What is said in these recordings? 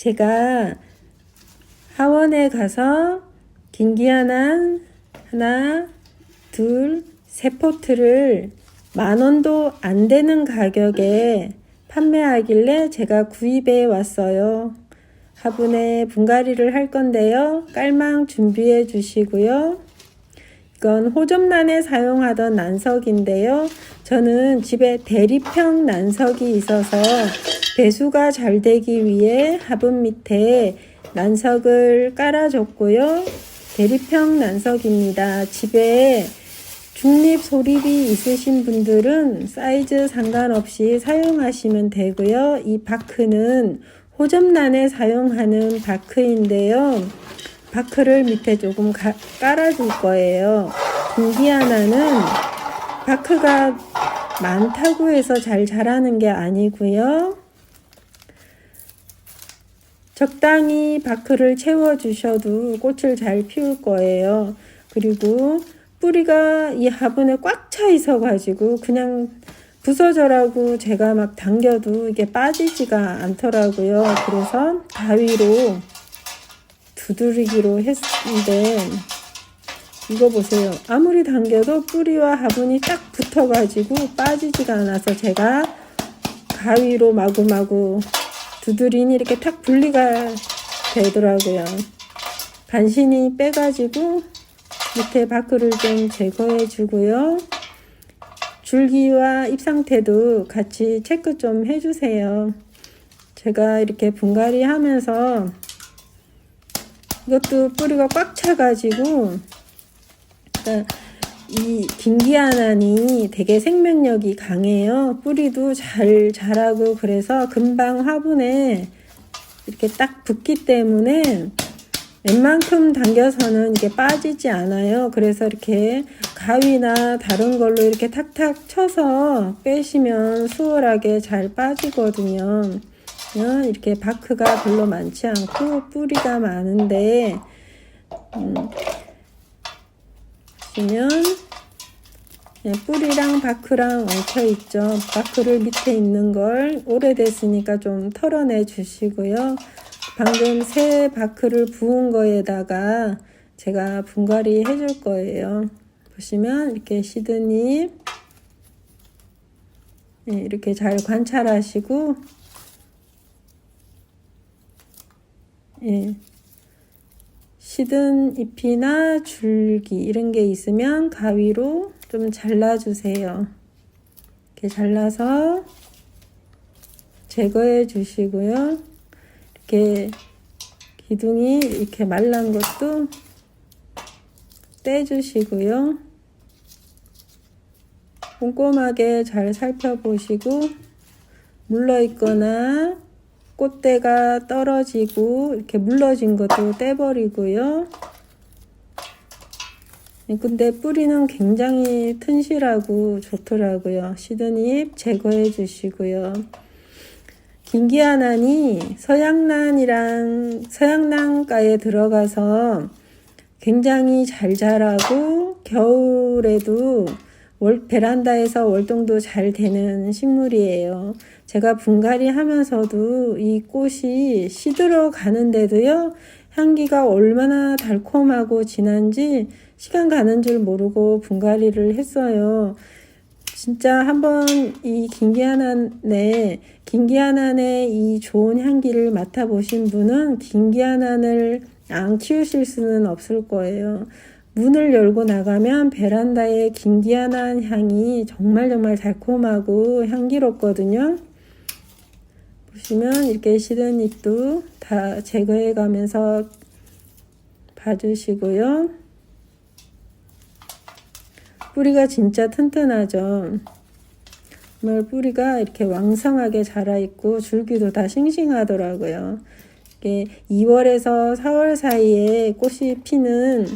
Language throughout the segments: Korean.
제가 하원에 가서 김기한한 하나, 둘, 세 포트를 만 원도 안 되는 가격에 판매하길래 제가 구입해 왔어요. 화분에 분갈이를 할 건데요. 깔망 준비해 주시고요. 이건 호접란에 사용하던 난석인데요. 저는 집에 대리평 난석이 있어서 배수가 잘 되기 위해 화분 밑에 난석을 깔아줬고요. 대리평 난석입니다. 집에 중립 소립이 있으신 분들은 사이즈 상관없이 사용하시면 되고요. 이 바크는 호접란에 사용하는 바크인데요. 바크를 밑에 조금 가- 깔아줄 거예요. 김기 하나는 바크가 많다고 해서 잘 자라는 게 아니고요. 적당히 바크를 채워주셔도 꽃을 잘 피울 거예요. 그리고 뿌리가 이 화분에 꽉 차 있어가지고 그냥 부서져라고 제가 막 당겨도 이게 빠지지가 않더라고요. 그래서 가위로 두드리기로 했는데 이거 보세요. 아무리 당겨도 뿌리와 화분이 딱 붙어가지고 빠지지가 않아서 제가 가위로 마구마구 두드리니 이렇게 탁 분리가 되더라고요. 간신히 빼가지고 밑에 바크를 좀 제거해 주고요. 줄기와 잎 상태도 같이 체크 좀 해주세요. 제가 이렇게 분갈이 하면서 이것도 뿌리가 꽉 차가지고 그러니까 이 김기아난이 되게 생명력이 강해요. 뿌리도 잘 자라고 그래서 금방 화분에 이렇게 딱 붙기 때문에 웬만큼 당겨서는 이게 빠지지 않아요. 그래서 이렇게 가위나 다른 걸로 이렇게 탁탁 쳐서 빼시면 수월하게 잘 빠지거든요. 어, 이렇게 바크가 별로 많지 않고 뿌리가 많은데 음, 보시면 네, 뿌리랑 바크랑 엉켜 있죠. 바크를 밑에 있는 걸 오래됐으니까 좀 털어내 주시고요. 방금 새 바크를 부은 거에다가 제가 분갈이 해줄 거예요. 보시면 이렇게 시드잎 네, 이렇게 잘 관찰하시고 예. 시든 잎이나 줄기 이런 게 있으면 가위로 좀 잘라주세요. 이렇게 잘라서 제거해 주시고요. 이렇게 기둥이 이렇게 말란 것도 떼주시고요. 꼼꼼하게 잘 살펴보시고 물러 있거나 꽃대가 떨어지고 이렇게 물러진 것도 떼버리고요. 근데 뿌리는 굉장히 튼실하고 좋더라고요. 시드잎 제거해 주시고요. 김기아난이 서양란이랑 서양란가에 들어가서 굉장히 잘 자라고 겨울에도 월, 베란다에서 월동도 잘 되는 식물이에요. 제가 분갈이 하면서도 이 꽃이 시들어 가는데도요, 향기가 얼마나 달콤하고 진한지 시간 가는 줄 모르고 분갈이를 했어요. 진짜 한번 이 김기한안의 김기한안의 이 좋은 향기를 맡아보신 분은 김기한안을 안 키우실 수는 없을 거예요. 문을 열고 나가면 베란다에 김기한안 향이 정말 정말 달콤하고 향기롭거든요. 보시면 이렇게 시든 잎도 다 제거해 가면서 봐주시고요. 뿌리가 진짜 튼튼하죠. 정말 뿌리가 이렇게 왕성하게 자라있고 줄기도 다 싱싱하더라고요. 이게 2월에서 4월 사이에 꽃이 피는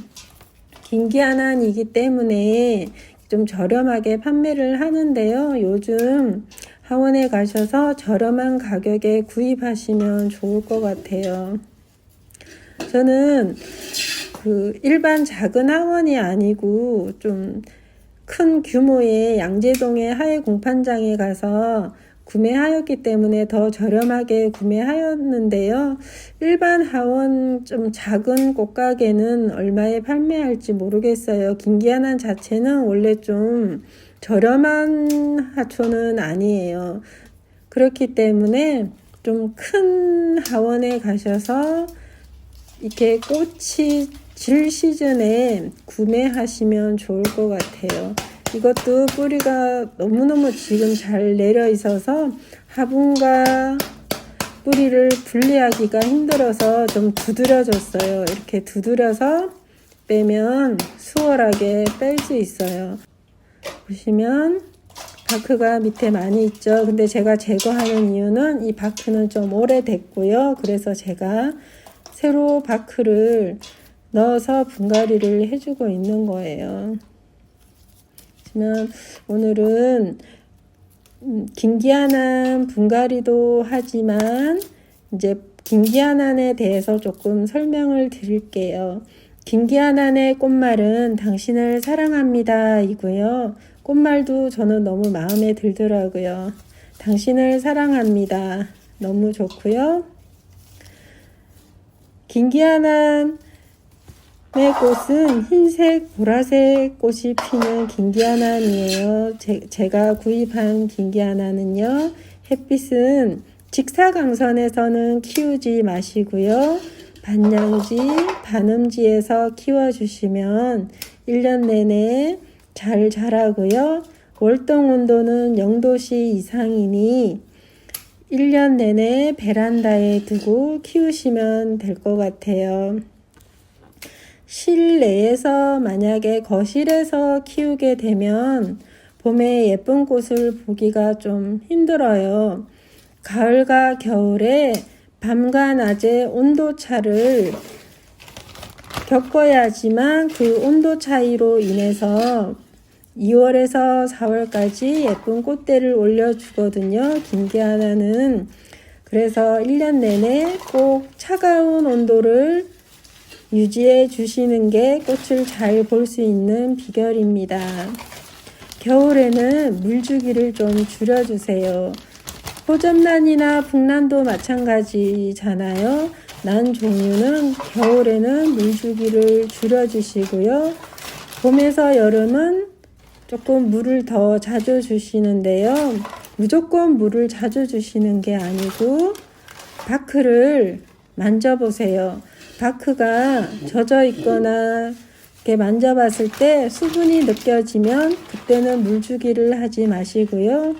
김기한안이기 때문에 좀 저렴하게 판매를 하는데요. 요즘 하원에 가셔서 저렴한 가격에 구입하시면 좋을 것 같아요. 저는 그 일반 작은 하원이 아니고 좀 큰 규모의 양재동의 하회 공판장에 가서 구매하였기 때문에 더 저렴하게 구매하였는데요. 일반 하원 좀 작은 꽃가게는 얼마에 판매할지 모르겠어요. 김기아난 자체는 원래 좀 저렴한 하초는 아니에요. 그렇기 때문에 좀 큰 하원에 가셔서 이렇게 꽃이 질 시즌에 구매하시면 좋을 것 같아요. 이것도 뿌리가 너무너무 지금 잘 내려 있어서 화분과 뿌리를 분리하기가 힘들어서 좀 두드려졌어요. 이렇게 두드려서 빼면 수월하게 뺄 수 있어요. 보시면 바크가 밑에 많이 있죠. 근데 제가 제거하는 이유는 이 바크는 좀 오래됐고요. 그래서 제가 새로 바크를 넣어서 분갈이를 해주고 있는 거예요. 그러면 오늘은 음, 김기아난 분갈이도 하지만 이제 김기아난에 대해서 조금 설명을 드릴게요. 김기아난의 꽃말은 당신을 사랑합니다 이고요. 꽃말도 저는 너무 마음에 들더라고요. 당신을 사랑합니다. 너무 좋고요. 김기아난 의 꽃은 흰색, 보라색 꽃이 피는 김기아난이에요. 제, 제가 구입한 김기아난은요. 햇빛은 직사광선에서는 키우지 마시고요. 반양지, 반음지에서 키워주시면 1년 내내 잘 자라고요. 월동 온도는 0도씨 이상이니 1년 내내 베란다에 두고 키우시면 될 것 같아요. 실내에서 만약에 거실에서 키우게 되면 봄에 예쁜 꽃을 보기가 좀 힘들어요. 가을과 겨울에 밤과 낮의 온도 차를 겪어야지만 그 온도 차이로 인해서 2월에서 4월까지 예쁜 꽃대를 올려주거든요. 김게 하나는. 그래서 1년 내내 꼭 차가운 온도를 유지해 주시는 게 꽃을 잘 볼 수 있는 비결입니다. 겨울에는 물주기를 좀 줄여주세요. 호접란이나 북란도 마찬가지잖아요. 난 종류는 겨울에는 물주기를 줄여주시고요. 봄에서 여름은 조금 물을 더 자주 주시는데요. 무조건 물을 자주 주시는 게 아니고 바크를 만져보세요. 바크가 젖어 있거나 이렇게 만져봤을 때 수분이 느껴지면 그때는 물 주기를 하지 마시고요.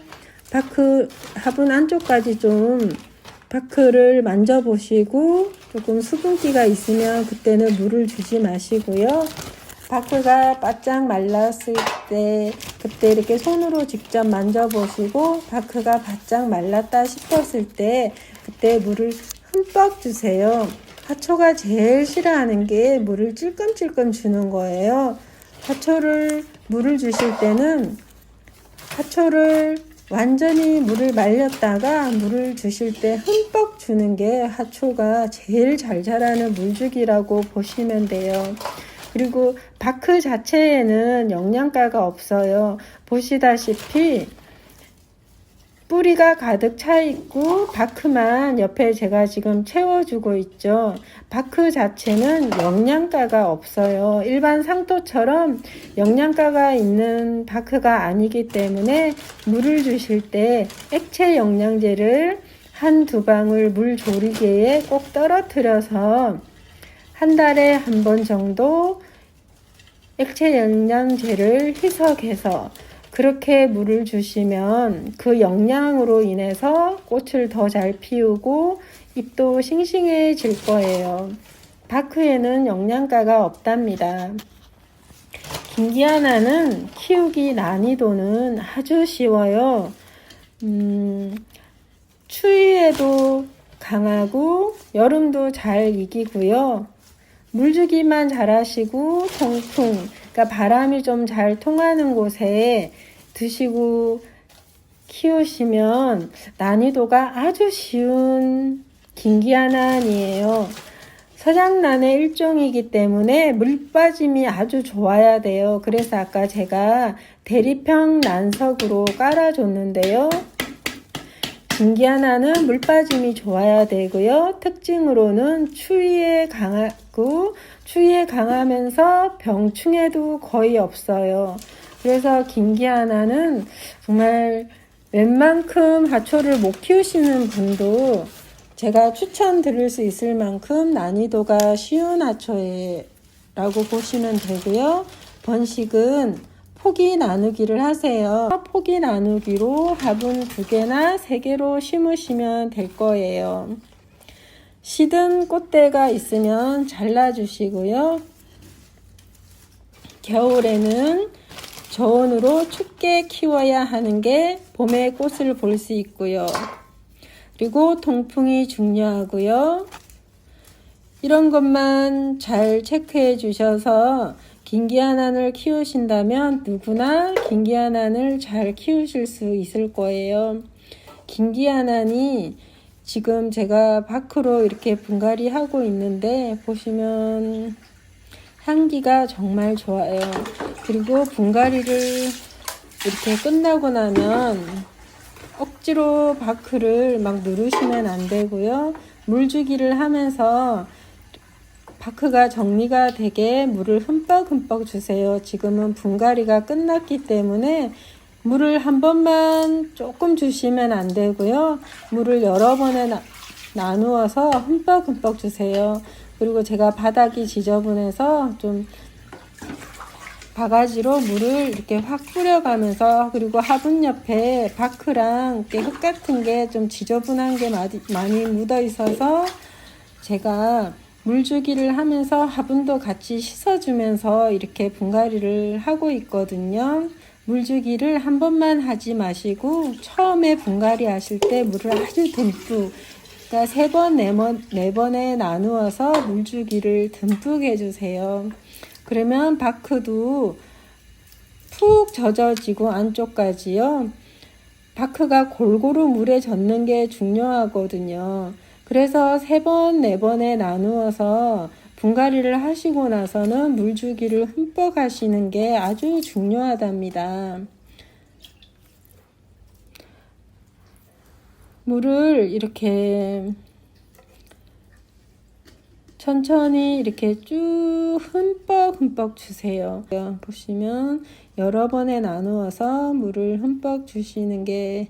바크 화분 안쪽까지 좀 바크를 만져보시고 조금 수분기가 있으면 그때는 물을 주지 마시고요. 바크가 바짝 말랐을 때 그때 이렇게 손으로 직접 만져보시고 바크가 바짝 말랐다 싶었을 때 그때 물을 흠뻑 주세요. 하초가 제일 싫어하는 게 물을 찔끔찔끔 주는 거예요. 하초를 물을 주실 때는 하초를 완전히 물을 말렸다가 물을 주실 때 흠뻑 주는 게 하초가 제일 잘 자라는 물주기라고 보시면 돼요. 그리고 바크 자체에는 영양가가 없어요. 보시다시피 뿌리가 가득 차 있고 바크만 옆에 제가 지금 채워주고 있죠. 바크 자체는 영양가가 없어요. 일반 상토처럼 영양가가 있는 바크가 아니기 때문에 물을 주실 때 액체 영양제를 한 두 방울 물 조리개에 꼭 떨어뜨려서 한 달에 한 번 정도 액체 영양제를 희석해서 그렇게 물을 주시면 그 영양으로 인해서 꽃을 더 잘 피우고 잎도 싱싱해질 거예요. 바크에는 영양가가 없답니다. 김기하나는 키우기 난이도는 아주 쉬워요. 음, 추위에도 강하고 여름도 잘 이기고요. 물주기만 잘하시고 통풍, 그러니까 바람이 좀 잘 통하는 곳에 드시고 키우시면 난이도가 아주 쉬운 긴기한난이에요. 서장난의 일종이기 때문에 물 빠짐이 아주 좋아야 돼요. 그래서 아까 제가 대리평 난석으로 깔아줬는데요. 김기 하나는 물 빠짐이 좋아야 되고요. 특징으로는 추위에 강하고 추위에 강하면서 병충해도 거의 없어요. 그래서 김기 하나는 정말 웬만큼 하초를 못 키우시는 분도 제가 추천드릴 수 있을 만큼 난이도가 쉬운 하초라고 보시면 되고요. 번식은 포기 나누기를 하세요. 포기 나누기로 화분 두 개나 세 개로 심으시면 될 거예요. 시든 꽃대가 있으면 잘라주시고요. 겨울에는 저온으로 춥게 키워야 하는 게 봄에 꽃을 볼 수 있고요. 그리고 통풍이 중요하고요. 이런 것만 잘 체크해 주셔서 긴기한안을 키우신다면 누구나 긴기한안을 잘 키우실 수 있을 거예요. 긴기한안이 지금 제가 밖으로 이렇게 분갈이 하고 있는데 보시면 향기가 정말 좋아요. 그리고 분갈이를 이렇게 끝나고 나면 억지로 바크를 막 누르시면 안 되고요. 물주기를 하면서 바크가 정리가 되게 물을 흠뻑흠뻑 주세요. 지금은 분갈이가 끝났기 때문에 물을 한 번만 조금 주시면 안 되고요. 물을 여러 번에 나, 나누어서 흠뻑흠뻑 주세요. 그리고 제가 바닥이 지저분해서 좀 바가지로 물을 이렇게 확 뿌려가면서 그리고 화분 옆에 바크랑 흙 같은 게 좀 지저분한 게 많이 묻어 있어서 제가 물주기를 하면서 화분도 같이 씻어주면서 이렇게 분갈이를 하고 있거든요. 물주기를 한 번만 하지 마시고 처음에 분갈이 하실 때 물을 아주 듬뿍 그러니까 세 번, 네, 번, 네 번에 나누어서 물주기를 듬뿍 해주세요. 그러면 바크도 푹 젖어지고 안쪽까지요. 바크가 골고루 물에 젖는 게 중요하거든요. 그래서 세 번, 네 번에 나누어서 분갈이를 하시고 나서는 물주기를 흠뻑 하시는 게 아주 중요하답니다. 물을 이렇게 천천히 이렇게 쭉 흠뻑 흠뻑 주세요. 보시면 여러 번에 나누어서 물을 흠뻑 주시는 게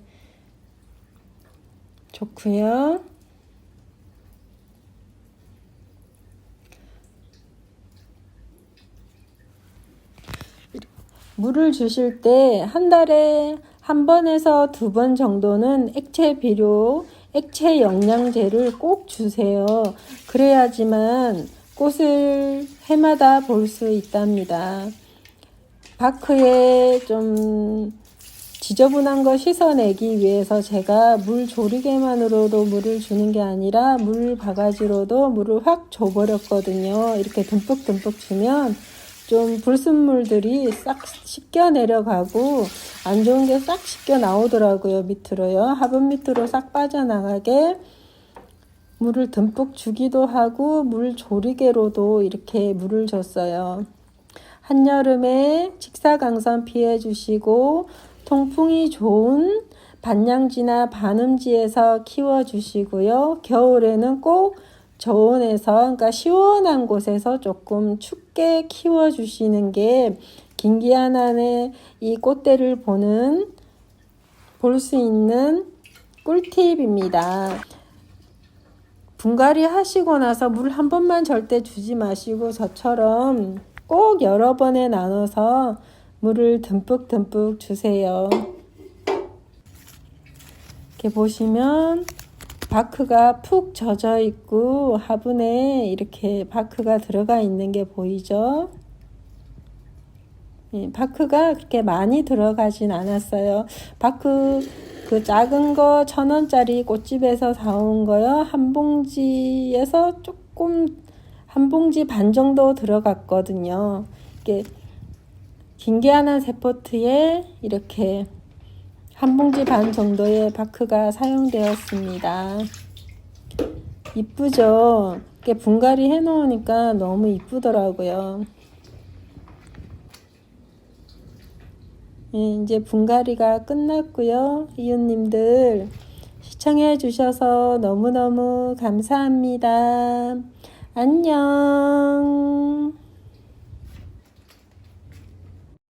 좋고요. 물을 주실 때 한 달에 한 번에서 두 번 정도는 액체 비료, 액체 영양제를 꼭 주세요. 그래야지만 꽃을 해마다 볼 수 있답니다. 바크에 좀 지저분한 거 씻어내기 위해서 제가 물 조리개만으로도 물을 주는 게 아니라 물 바가지로도 물을 확 줘버렸거든요. 이렇게 듬뿍듬뿍 주면 좀 불순물들이 싹 씻겨 내려가고 안 좋은 게 싹 씻겨 나오더라고요 밑으로요. 화분 밑으로 싹 빠져나가게 물을 듬뿍 주기도 하고 물 조리개로도 이렇게 물을 줬어요. 한여름에 직사광선 피해 주시고 통풍이 좋은 반양지나 반음지에서 키워 주시고요. 겨울에는 꼭 저온에서 그러니까 시원한 곳에서 조금 춥게 키워 주시는 게 긴기한안의 이 꽃대를 보는 볼 수 있는 꿀팁입니다. 분갈이 하시고 나서 물 한 번만 절대 주지 마시고 저처럼 꼭 여러 번에 나눠서 물을 듬뿍 듬뿍 주세요. 이렇게 보시면 바크가 푹 젖어 있고 화분에 이렇게 바크가 들어가 있는 게 보이죠? 예, 바크가 그렇게 많이 들어가진 않았어요. 바크 그 작은 거 천 원짜리 꽃집에서 사온 거요. 한 봉지에서 조금 한 봉지 반 정도 들어갔거든요. 이게 긴게 하나 세포트에 이렇게 한 봉지 반 정도의 바크가 사용되었습니다. 이쁘죠? 이렇게 분갈이 해 놓으니까 너무 이쁘더라고요. 예, 이제 분갈이가 끝났고요. 이웃님들 시청해 주셔서 너무너무 감사합니다. 안녕.